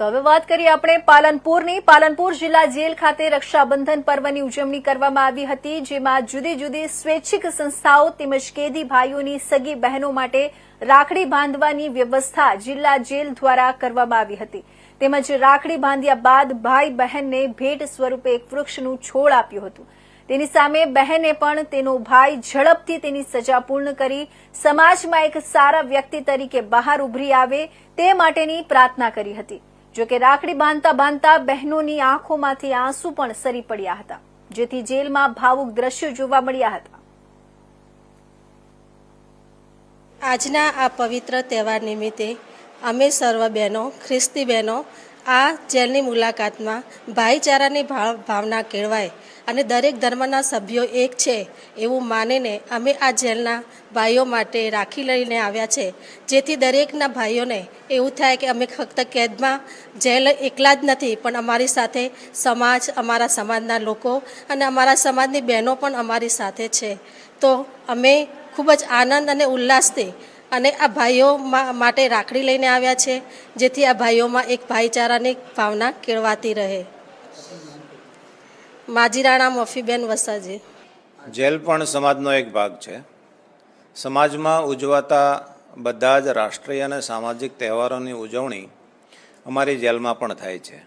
તો હવે વાત કરીએ આપણે પાલનપુરની. પાલનપુર જિલ્લા જેલ ખાતે રક્ષાબંધન પર્વની ઉજવણી કરવામાં આવી હતી, જેમાં જુદી જુદી સ્વૈચ્છિક સંસ્થાઓ તેમજ કેદી ભાઈઓની સગી બહેનો માટે રાખડી બાંધવાની વ્યવસ્થા જિલ્લા જેલ દ્વારા કરવામાં આવી હતી. તેમજ રાખડી બાંધ્યા બાદ ભાઈ બહેનને ભેટ સ્વરૂપે એક વૃક્ષનું છોડ આપ્યું હતું. તેની સામે બહેને પણ તેનો ભાઈ ઝડપથી તેની સજા પૂર્ણ કરી સમાજમાં એક સારા વ્યક્તિ તરીકે બહાર ઉભરી આવે તે માટેની પ્રાર્થના કરી હતી. જો કે રાખડી બાંધતા બાંધતા બહેનોની આંખોમાંથી આંસુ પણ સરી પડ્યા હતા, જેથી જેલમાં ભાવુક દ્રશ્યો જોવા મળ્યા હતા. આજના આ પવિત્ર તહેવાર નિમિત્તે અમે સર્વ બહેનો, ખ્રિસ્તી બહેનો આ જેલની મુલાકાતમાં ભાઈચારાની ભાવ ભાવના કેળવાય અને દરેક ધર્મના સભ્યો એક છે એવું માનીને અમે આ જેલના ભાઈઓ માટે રાખી લઈને આવ્યા છે. જેથી દરેકના ભાઈઓને એવું થાય કે અમે ફક્ત કેદમાં જેલ એકલા જ નથી, પણ અમારી સાથે સમાજ, અમારા સમાજના લોકો અને અમારા સમાજની બહેનો પણ અમારી સાથે છે. તો અમે ખૂબ જ આનંદ અને ઉલ્લાસથી અને આ ભાઈઓ માટે રાખડી લઈને આવ્યા છે, જેથી આ ભાઈઓમાં એક ભાઈચારાની ભાવના કેળવાતી રહે. માજીરાણા મફીબેન વસાજી. જેલ પણ સમાજનો એક ભાગ છે. સમાજમાં ઉજવાતા બધા જ રાષ્ટ્રીય અને સામાજિક તહેવારોની ઉજવણી અમારી જેલમાં પણ થાય છે.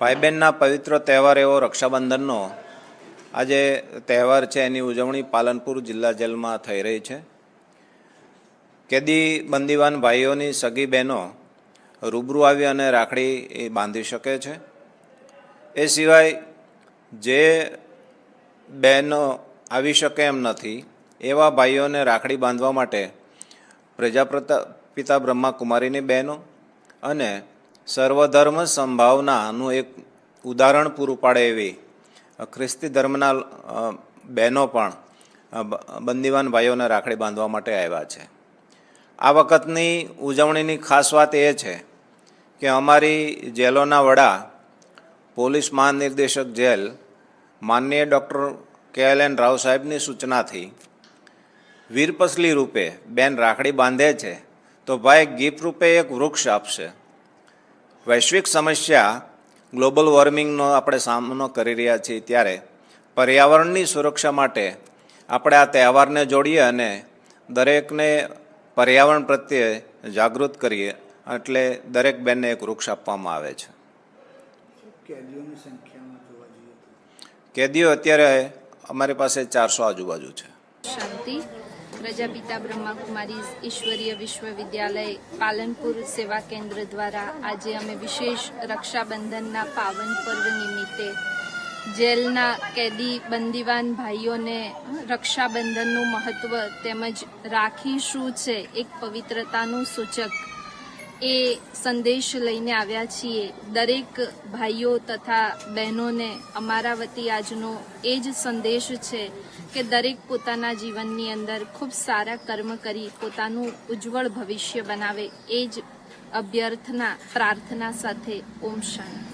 ભાઈબહેનના પવિત્ર તહેવાર એવો રક્ષાબંધનનો આજે તહેવાર છે, એની ઉજવણી પાલનપુર જિલ્લા જેલમાં થઈ રહી છે. કેદી બંદીવાન ભાઈઓની સગી બહેનો રૂબરૂ આવી અને રાખડી એ બાંધી શકે છે. એ સિવાય જે બહેનો આવી શકે એમ નથી, એવા ભાઈઓને રાખડી બાંધવા માટે પ્રજાપ્રતા, પિતા બ્રહ્માકુમારીની બહેનો અને સર્વધર્મ સંભાવનાનું એક ઉદાહરણ પૂરું પાડે એવી ખ્રિસ્તી ધર્મના બહેનો પણ બંદીવાન ભાઈઓને રાખડી બાંધવા માટે આવ્યા છે. આ વખતની ઉજવણીની ખાસ વાત એ છે કે અમારી જેલોના વડા પોલીસ મહાનિર્દેશક જેલ માનનીય doctor K L N Rao સાહેબની સૂચનાથી વીરપસલી રૂપે બેન રાખડી બાંધે છે તો ભાઈ ગિફ્ટ રૂપે એક વૃક્ષ આપશે. વૈશ્વિક સમસ્યા ગ્લોબલ વોર્મિંગનો આપણે સામનો કરી રહ્યા છીએ ત્યારે પર્યાવરણની સુરક્ષા માટે આપણે આ તહેવારને જોડીએ અને દરેકને પર્યાવરણ પ્રત્યે જાગૃત કરીએ એટલે દરેક બેનને એક વૃક્ષ આપવામાં આવે છે. કેદીઓ અત્યારે અમારી પાસે ચારસો આજુબાજુ છે. શાંતિ પ્રજાપિતા બ્રહ્માકુમારી ઈશ્વરીય વિશ્વવિદ્યાલય પાલનપુર સેવા કેન્દ્ર દ્વારા આજે અમે વિશેષ રક્ષાબંધનના પાવન પર્વ નિમિત્તે જેલના કેદી બંદીવાન ભાઈઓને રક્ષાબંધનનું મહત્વ તેમજ રાખી શું છે એક પવિત્રતાનું સૂચક એ સંદેશ લઈને આવ્યા છીએ. દરેક ભાઈઓ તથા બહેનોને અમારા વતી આજનો એ જ સંદેશ છે કે દરેક પોતાના જીવનની અંદર ખૂબ સારા કર્મ કરી પોતાનું ઉજ્જવળ ભવિષ્ય બનાવે. એ જ અભ્યર્થના, પ્રાર્થના સાથે ઓમ શાંતિ.